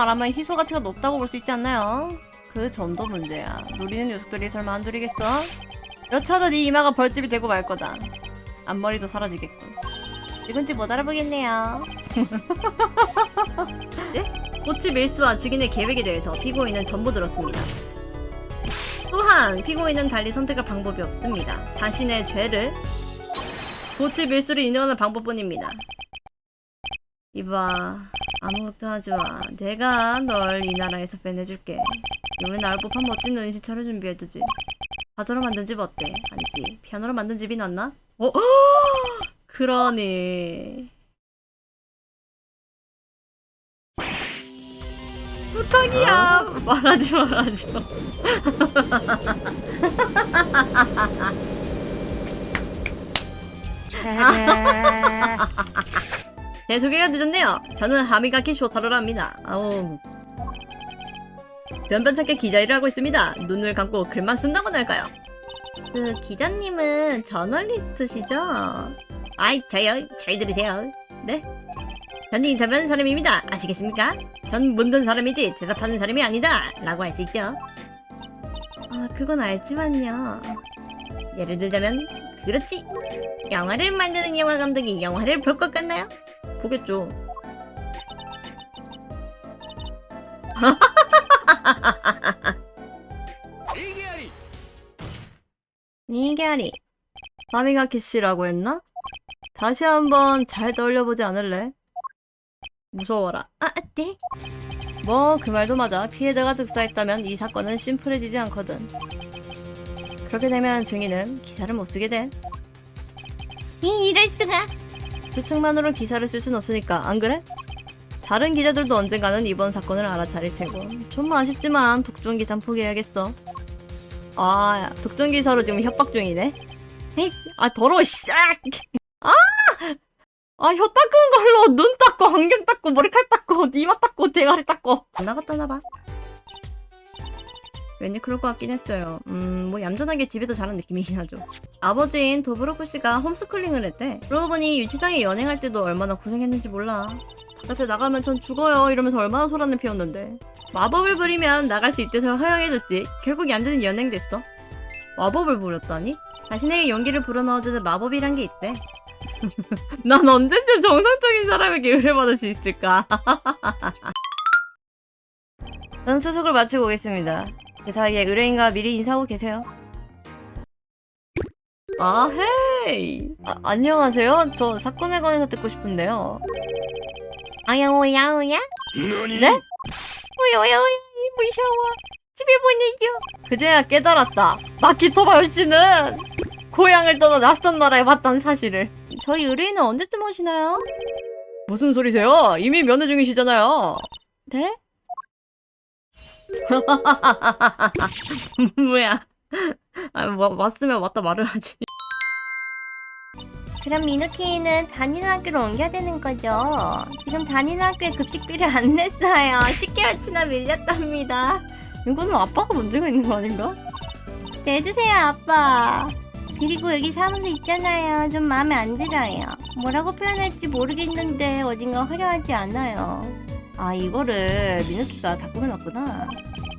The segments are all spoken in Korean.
말하면 희소 가치가 높다고 볼 수 있지 않나요? 그 점도 문제야. 노리는 녀석들이 설마 안 노리겠어? 여차하다 네 이마가 벌집이 되고 말 거다. 앞머리도 사라지겠군. 누군지 못 알아보겠네요. 네? 꽃이 밀수와 증인의 계획에 대해서 피고인은 전부 들었습니다. 또한 피고인은 달리 선택할 방법이 없습니다. 자신의 죄를 고치 밀수를 인정하는 방법뿐입니다. 이봐, 아무것도 하지 마. 내가 널 이 나라에서 빼내줄게. 이번에 나를 뽑한 멋진 은신처를 준비해두지. 과자로 만든 집 어때? 아니지. 피아노로 만든 집이 낫나? 어? 그러니. 부탁이야. 말하지 말하지 마. 네, 소개가 늦었네요. 저는 하미가키 쇼타로라 합니다. 아우. 변변찮게 기자 일을 하고 있습니다. 눈을 감고 글만 쓴다고 할까요? 그 기자님은 저널리스트시죠? 아이 저요 잘 들으세요. 네? 저는 인터뷰하는 사람입니다. 아시겠습니까? 전 묻는 사람이지 대답하는 사람이 아니다. 라고 할 수 있죠. 아 그건 알지만요. 예를 들자면 그렇지. 영화를 만드는 영화 감독이 영화를 볼 것 같나요? 보겠죠. 니게아리 마미가키 씨라고 했나? 다시 한번 잘 떠올려보지 않을래? 무서워라. 아, 네? 뭐, 그 말도 맞아. 피해자가 즉사했다면 이 사건은 심플해지지 않거든. 그렇게 되면 증인은 기사를 못 쓰게 돼. 이, 이럴 수가. 추측만으로 기사를 쓸 순 없으니까, 안 그래? 다른 기자들도 언젠가는 이번 사건을 알아차릴 테고. 좀 아쉽지만, 독종 기사 포기해야겠어. 아, 독점 기사로 지금 협박 중이네. 에이, 아 더러워, 씨. 아, 아, 아, 혀 닦은 걸로 눈 닦고, 안경 닦고, 머리칼 닦고, 이마 닦고, 대가리 닦고. 안 나갔다 나 봐. 왠지 그럴 것 같긴 했어요. 음, 뭐 얌전하게 집에서 자란 느낌이긴 하죠. 아버지인 도브로크 씨가 홈스쿨링을 했대. 그러고 보니 유치장에 연행할 때도 얼마나 고생했는지 몰라. 바깥에 나가면 전 죽어요 이러면서 얼마나 소란을 피웠는데. 마법을 부리면 나갈 수 있대서 허용해줬지. 결국 얌전히 연행됐어. 마법을 부렸다니? 자신에게 용기를 불어넣어주는 마법이란 게 있대. 난 언제쯤 정상적인 사람에게 의뢰받을 수 있을까? 저는 수속을 마치고 오겠습니다. 그 사이에 의뢰인과 미리 인사하고 계세요. 아, 헤이! 아, 안녕하세요. 저 사건에 관해서 듣고 싶은데요. 아야 오야 오야? 네? 오야 오야 오야, 무서워. 집에 보내줘. 그제야 깨달았다. 마키토바 요 씨는 고향을 떠나 낯선 나라에 왔다는 사실을. 저희 의뢰인은 언제쯤 오시나요? 무슨 소리세요? 이미 면회 중이시잖아요. 네? 뭐야? 아, 와, 왔으면 왔다 말을 하지. 그럼 미누키는 다니는 학교로 옮겨야 되는 거죠? 지금 다니는 학교에 급식비를 안 냈어요. 10개월치나 밀렸답니다. 이거는 아빠가 문제가 있는 거 아닌가? 내주세요, 아빠. 그리고 여기 사람도 있잖아요. 좀 마음에 안 들어요. 뭐라고 표현할지 모르겠는데 어딘가 화려하지 않아요. 아, 이거를 미누키가 다 꾸며놨구나.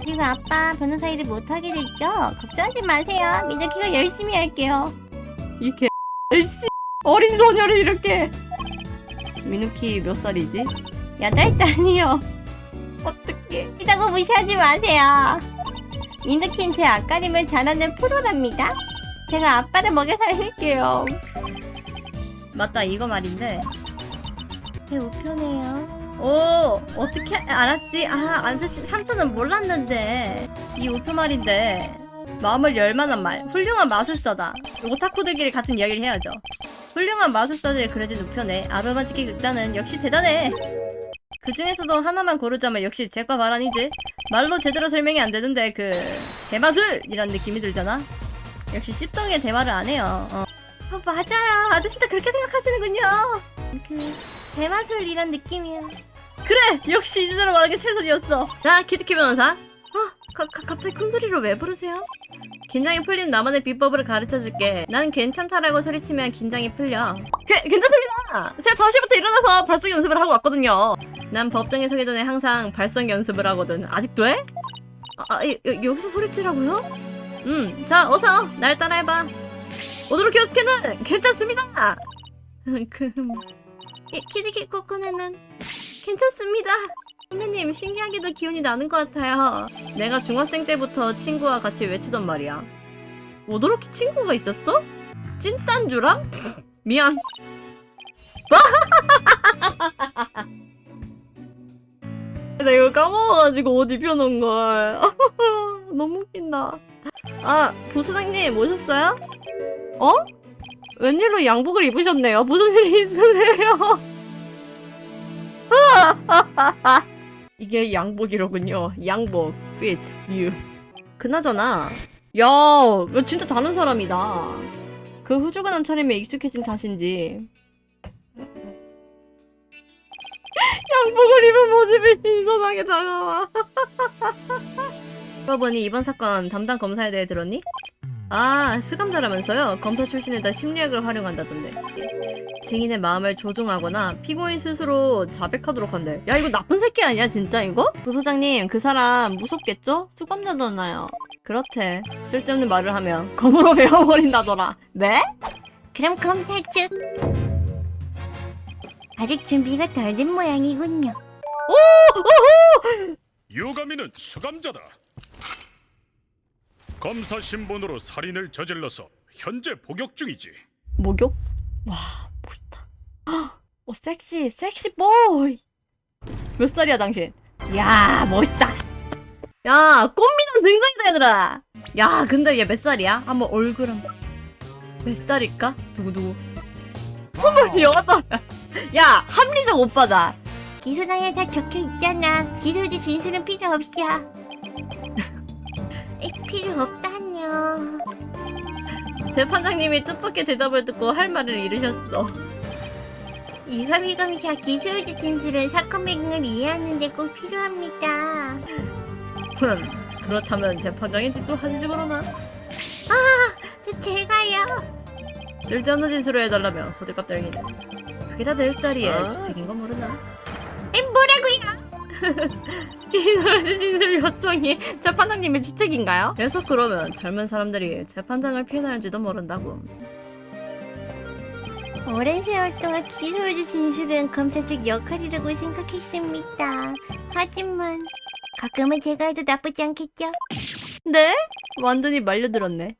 그리고 아빠 변호사 일을 못하게 됐죠? 걱정하지 마세요. 미누키가 열심히 할게요. 이게 씨 어린 소녀를 이렇게 미누키 몇 살이지? 여덟 달이요. 어떡해. 이라고 무시하지 마세요. 민두킨 제 앞가림을 잘하는 프로랍니다. 제가 아빠를 먹여 살릴게요. 맞다 이거 말인데 제 우표네요. 오 어떻게 알았지? 아 아저씨 삼촌은 몰랐는데 이 우표 말인데 마음을 열만한 말 훌륭한 마술사다 오타쿠들끼리 같은 이야기를 해야죠 훌륭한 마술사들이 그려진 우표네 아로마치키 극단은 역시 대단해 그 중에서도 하나만 고르자면 역시 제과 바란이지 말로 제대로 설명이 안 되는데 그 대마술이란 느낌이 들잖아 역시 씹덩이에 대마를 안 해요 어. 어, 맞아요. 아저씨도 그렇게 생각하시는군요. 그 대마술 이런 느낌이야. 그래! 역시 이주저로 말하는 게 최선이었어. 자, 키트키 변호사. 아, 가, 가, 갑자기 큰 소리로 왜 부르세요? 긴장이 풀린 나만의 비법을 가르쳐줄게. 난 괜찮다라고 소리치면 긴장이 풀려. 그, 괜찮습니다! 제가 5시부터 일어나서 발성 연습을 하고 왔거든요. 난 법정에 서기 전에 항상 발성 연습을 하거든. 아직도 해? 아, 아, 여, 여- 여기서 소리치라고요? 음, 자, 어서 날 따라해봐. 오도로 키오스케는 괜찮습니다. 그, 키- 키즈키 코코네는 괜찮습니다. 선배님, 신기하게도 기운이 나는 것 같아요. 내가 중학생 때부터 친구와 같이 외치던 말이야. 오도로키 친구가 있었어? 찐딴주랑? 미안. 나 이거 까먹어가지고 옷 입혀놓은 걸. 너무 웃긴다. 아, 부수장님 오셨어요? 어? 웬일로 양복을 입으셨네요. 무슨 일이 있으세요? 이게 양복이로군요. 양복, fit, you. 그나저나, 야, 야, 진짜 다른 사람이다. 그 후줄근한 차림에 익숙해진 탓인지. 양복을 입은 모습이 신선하게 다가와. 여러분이 이번 사건 담당 검사에 대해 들었니? 아, 수감자라면서요? 검사 출신에다 심리학을 활용한다던데. 증인의 마음을 조종하거나 피고인 스스로 자백하도록 한대. 야, 이거 나쁜 새끼 아니야, 진짜 이거? 부소장님, 그 사람 무섭겠죠? 수감자잖아요. 그렇대. 쓸데없는 말을 하면 검으로 베어버린다더라. 네? 그럼 검사 측 아직 준비가 덜 된 모양이군요. 유가미는 수감자다. 검사 신분으로 살인을 저질러서 현재 복역 중이지. 목욕? 와, 멋있다. 헉, 어, 섹시, 섹시 보이. 몇 살이야, 당신? 야, 멋있다. 야, 꽃미남 등장이다, 얘들아. 야, 근데 얘 몇 살이야? 한번 얼굴 한번. 몇 살일까? 두구두구. 스물여덟. 야, 합리적 오빠다. 기소장에 다 적혀 있잖아. 기소지 진술은 필요 없어. 에, 필요 없다뇨. 재판장님이 뜻밖의 대답을 듣고 할 말을 잃으셨어. 유감유감이야 기소유지 진술은 사건 배경을 이해하는 데 꼭 필요합니다. 흠, 그렇다면 재판장인지도 한 식으로 나. 저 제가요. 쓸데없는 진술을 해달라며 호들갑 떨기네. 그게 다내 딸이에 주책인 건 모르나? 기소유지 진술 요청이 재판장님의 주책인가요? 계속 그러면 젊은 사람들이 재판장을 피해나갈지도 모른다고. 오랜 세월 동안 기소유지 진술은 검사 측 역할이라고 생각했습니다. 하지만 가끔은 제가 해도 나쁘지 않겠죠? 네? 완전히 말려들었네.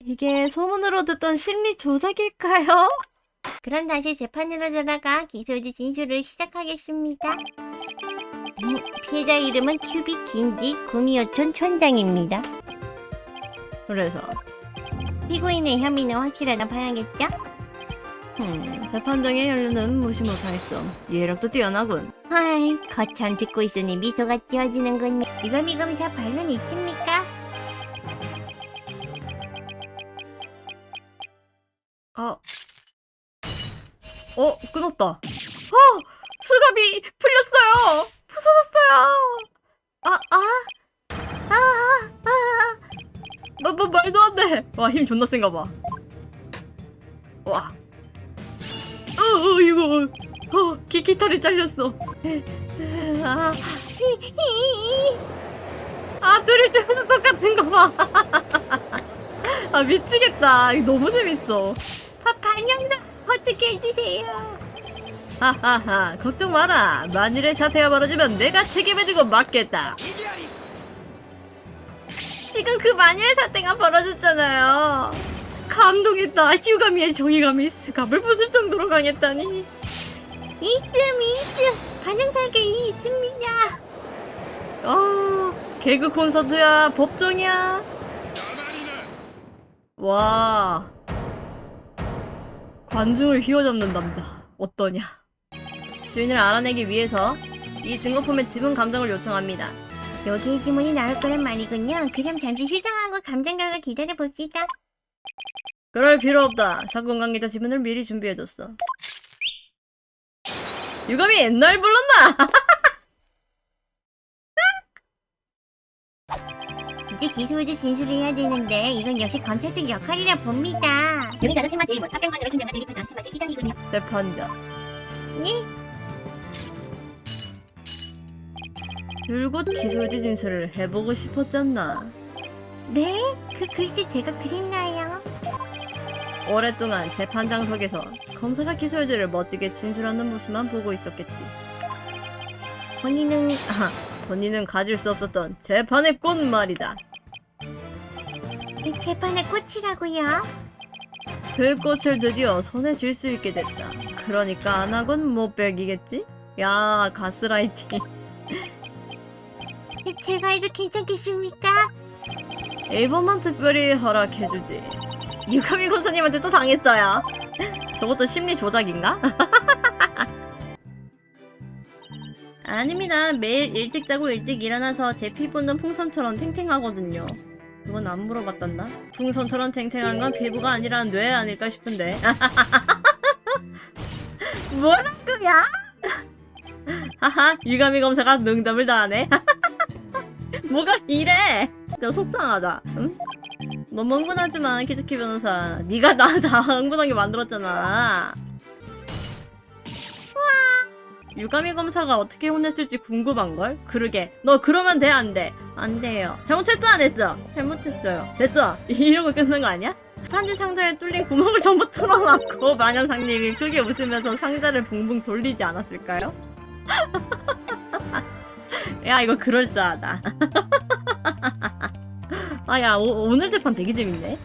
이게 소문으로 듣던 심리 조작일까요? 그럼 다시 재판으로 돌아가 기소유지 진술을 시작하겠습니다. 음, 피해자 이름은 큐빅 긴지 구미호촌 촌장입니다. 그래서 피고인의 혐의는 확실하다 봐야겠죠? 음, 재판장의 연륜은 무시 못하겠어. 이해력도 뛰어나군. 아이, 거참 듣고 있으니 미소가 띄어지는군요. 이거미 검사 반론 있습니까? 아. 어, 끊었다. 와, 힘 존나 센가 봐. 와. 어, 어, 이거. 어, 기, 깃털이 잘렸어. 아. 아, 둘이 쪽에서 똑같은 거 봐. 아, 미치겠다. 이거 너무 재밌어. 아, 반영사 어떻게 해주세요? 하하하 걱정 마라 만일의 사태가 벌어지면 내가 책임해주고 맡겠다 지금 그 만일의 사태가 벌어졌잖아요. 감동했다. 휴감이의 정의감이 수갑을 부술 정도로 강했다니. 이쯤 이쯤. 반영사가 있습니다. 어 개그 콘서트야 법정이야. 와. 관중을 휘어잡는 남자 어떠냐. 주인을 알아내기 위해서 이 증거품의 지분 감정을 요청합니다 여기에 지문이 나올 거란 말이군요. 그럼 잠시 휴장하고 감정 결과 기다려 봅시다. 그럴 필요 없다. 사건 관계자 지문을 미리 준비해뒀어. 유감이 옛날 불렀나? 이제 기소유지 진술을 해야 되는데 이건 역시 검찰 측 역할이라 봅니다. 여기 다른 팀한테 답변관으로 준비한 대리부 나한테 맞을 시간이군요. 재판장. 네? 줄곧 기술지 진술을 해보고 싶었잖아. 네? 그 글씨 제가 그랬나요? 오랫동안 재판장석에서 검사가 기술지를 멋지게 진술하는 모습만 보고 있었겠지. 본인은 아하, 본인은 가질 수 없었던 재판의 꽃 말이다. 이 재판의 꽃이라고요? 그 꽃을 드디어 손에 쥘 수 있게 됐다. 그러니까 안 하곤 못 배기겠지? 야, 가스라이팅. 제가 해도 괜찮겠습니까? 이번만 특별히 허락해주지. 유카미 권사님한테 또 당했어요. 저것도 심리 조작인가? 아닙니다. 매일 일찍 자고 일찍 일어나서 제 피부는 풍선처럼 탱탱하거든요. 그건 안 물어봤단다. 풍선처럼 탱탱한 건 피부가 아니라 뇌 아닐까 싶은데. 뭐라고야? 하하, 유가미 검사가 농담을 다 하네. 뭐가 이래? 진짜 속상하다. 응? 너무 흥분하지만 키즈키 변호사, 네가 나 다 흥분하게 만들었잖아. 와. 유가미 검사가 어떻게 혼냈을지 궁금한 걸. 그러게, 너 그러면 돼 안 돼? 안 돼요. 잘못했어 안 했어? 잘못했어요. 됐어. 이러고 끝난 거 아니야? 편지 상자에 뚫린 구멍을 전부 뚫어놨고 마녀상님이 크게 웃으면서 상자를 붕붕 돌리지 않았을까요? 야 이거 그럴싸하다. 아야 오늘 재판 되게 재밌네.